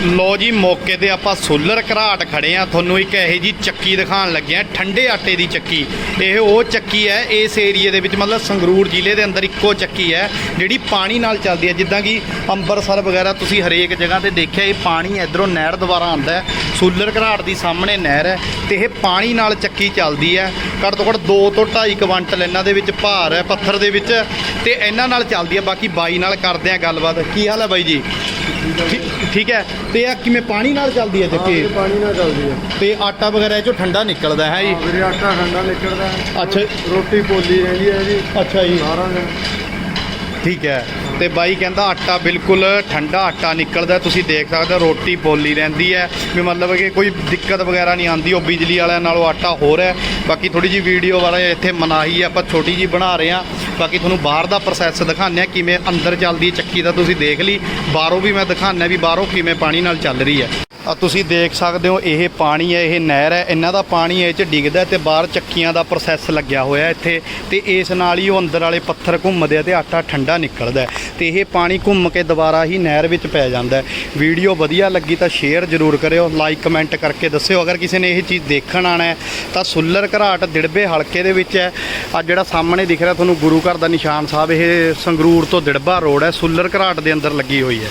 ਲੋ ਜੀ, ਮੌਕੇ ਤੇ ਆਪਾਂ ਸੋਲਰ ਘਰਾਟ ਖੜੇ ਆ। ਤੁਹਾਨੂੰ ਇੱਕ ਇਹੋ ਜੀ ਚੱਕੀ ਦਿਖਾਉਣ ਲੱਗੇ ਆ, ਠੰਡੇ ਆਟੇ ਦੀ ਚੱਕੀ। ਇਹ ਉਹ ਚੱਕੀ ਹੈ, ਇਸ ਏਰੀਏ ਦੇ ਵਿੱਚ ਮਤਲਬ ਸੰਗਰੂਰ ਜ਼ਿਲ੍ਹੇ ਦੇ ਅੰਦਰ ਇੱਕੋ ਚੱਕੀ ਹੈ, ਜਿਹੜੀ ਪਾਣੀ ਨਾਲ ਚੱਲਦੀ ਹੈ। ਜਿੱਦਾਂ ਕਿ ਅੰਮ੍ਰਿਤਸਰ ਵਗੈਰਾ ਤੁਸੀਂ ਹਰੇਕ ਜਗ੍ਹਾ ਤੇ ਦੇਖਿਆ, ਇਹ ਪਾਣੀ ਇਧਰੋਂ ਨਹਿਰ ਦੁਆਰਾ ਆਉਂਦਾ ਹੈ। ਸੋਲਰ ਘਰਾਟ ਦੀ ਸਾਹਮਣੇ ਨਹਿਰ ਹੈ ਤੇ ਇਹ ਪਾਣੀ ਨਾਲ ਚੱਕੀ ਚੱਲਦੀ ਹੈ। ਘੱਟ ਤੋਂ ਘੱਟ 2 ਤੋਂ 2.5 ਕੁਇੰਟਲ ਇਹਨਾਂ ਦੇ ਵਿੱਚ ਭਾਰ ਹੈ, ਪੱਥਰ ਦੇ ਵਿੱਚ, ਤੇ ਇਹਨਾਂ ਨਾਲ ਚੱਲਦੀ ਹੈ। ਬਾਕੀ ਬਾਈ ਨਾਲ ਕਰਦੇ ਆ ਗੱਲਬਾਤ। ਕੀ ਹਾਲ ਹੈ ਬਾਈ ਜੀ? ਠੀਕ ਹੈ। ਤੇ ਇਹ ਕਿਵੇਂ ਪਾਣੀ ਨਾਲ ਚੱਲਦੀ ਹੈ ਚੱਕੀ ਇਹ ਪਾਣੀ ਨਾਲ ਚੱਲਦੀ ਹੈ। ਤੇ ਆਟਾ ਵਗੈਰਾ ਇਹ ਚੋਂ ਠੰਡਾ ਨਿਕਲਦਾ ਹੈ ਜੀ? ਵੀਰੇ ਆਟਾ ਠੰਡਾ ਨਿਕਲਦਾ ਹੈ। ਅੱਛਾ। ਰੋਟੀ ਪੋਲੀ ਰਹਿੰਦੀ ਹੈ ਜੀ। ਅੱਛਾ ਜੀ। ਸਾਰਾ ਦਿਨ। ਠੀਕ ਹੈ। ਤੇ ਬਾਈ ਕਹਿੰਦਾ ਆਟਾ ਬਿਲਕੁਲ ਠੰਡਾ ਆਟਾ ਨਿਕਲਦਾ ਤੁਸੀਂ ਦੇਖ ਸਕਦੇ ਹੋ ਰੋਟੀ ਪੋਲੀ ਰਹਿੰਦੀ ਹੈ। ਵੀ ਮਤਲਬ ਕਿ ਕੋਈ ਦਿੱਕਤ ਵਗੈਰਾ ਨਹੀਂ ਆਉਂਦੀ। ਉਹ ਬਿਜਲੀ ਵਾਲਿਆਂ ਨਾਲੋਂ ਆਟਾ ਹੋਰ ਹੈ। ਬਾਕੀ ਥੋੜੀ ਜੀ ਵੀਡੀਓ ਵਾਲਾ ਇੱਥੇ ਮਨਾਹੀ ਹੈ ਆਪਾਂ ਛੋਟੀ ਜੀ ਬਣਾ ਰਹੇ ਹਾਂ। ਬਾਕੀ ਤੁਹਾਨੂੰ ਬਾਹਰ ਦਾ ਪ੍ਰੋਸੈਸ ਦਿਖਾਉਂਦੇ ਆ ਕਿਵੇਂ ਅੰਦਰ ਚੱਲਦੀ ਚੱਕੀ ਦਾ ਤੁਸੀਂ ਦੇਖ ਲਈ। ਬਾਹਰੋਂ ਵੀ ਮੈਂ ਦਿਖਾਉਂਦਾ ਵੀ ਬਾਹਰੋਂ ਕਿਵੇਂ ਪਾਣੀ ਨਾਲ ਚੱਲ ਰਹੀ ਹੈ। ਆ ਤੁਸੀਂ ਦੇਖ ਸਕਦੇ ਹੋ, ਇਹ ਪਾਣੀ ਹੈ, ਇਹ ਨਹਿਰ ਹੈ। ਇਹਨਾਂ ਦਾ ਪਾਣੀ ਇਹ ਚ ਡਿੱਗਦਾ ਤੇ ਬਾਹਰ ਚੱਕੀਆਂ ਦਾ ਪ੍ਰੋਸੈਸ ਲੱਗਿਆ ਹੋਇਆ ਇੱਥੇ। ਤੇ ਇਸ ਨਾਲ ਹੀ ਉਹ ਅੰਦਰ ਵਾਲੇ ਪੱਥਰ ਘੁੰਮਦੇ ਆ ਤੇ ਆਟਾ ਠੰਡਾ ਨਿਕਲਦਾ ਹੈ। ਤੇ ਇਹ ਪਾਣੀ ਘੁੰਮ ਕੇ ਦੁਬਾਰਾ ਹੀ ਨਹਿਰ ਵਿੱਚ ਪੈ ਜਾਂਦਾ ਵੀਡੀਓ ਵਧੀਆ ਲੱਗੀ ਤਾਂ ਸ਼ੇਅਰ ਜ਼ਰੂਰ ਕਰਿਓ ਲਾਈਕ ਕਮੈਂਟ ਕਰਕੇ ਦੱਸਿਓ। ਅਗਰ ਕਿਸੇ ਨੇ ਇਹ ਚੀਜ਼ ਦੇਖਣ ਆਣਾ ਹੈ, ਤਾਂ ਸੁੱਲਰ ਘਰਾਟ ਦਿੜਬੇ ਹਲਕੇ ਦੇ ਵਿੱਚ ਹੈ। ਆ ਜਿਹੜਾ ਸਾਹਮਣੇ ਦਿਖ ਰਿਹਾ ਤੁਹਾਨੂੰ ਗੁਰੂ ਘਰ ਦਾ ਨਿਸ਼ਾਨ ਸਾਹਿਬ, ਇਹ ਸੰਗਰੂਰ ਤੋਂ ਦਿੜਬਾ ਰੋਡ ਹੈ। ਸੁੱਲਰ ਘਰਾਟ ਦੇ ਅੰਦਰ ਲੱਗੀ ਹੋਈ ਹੈ।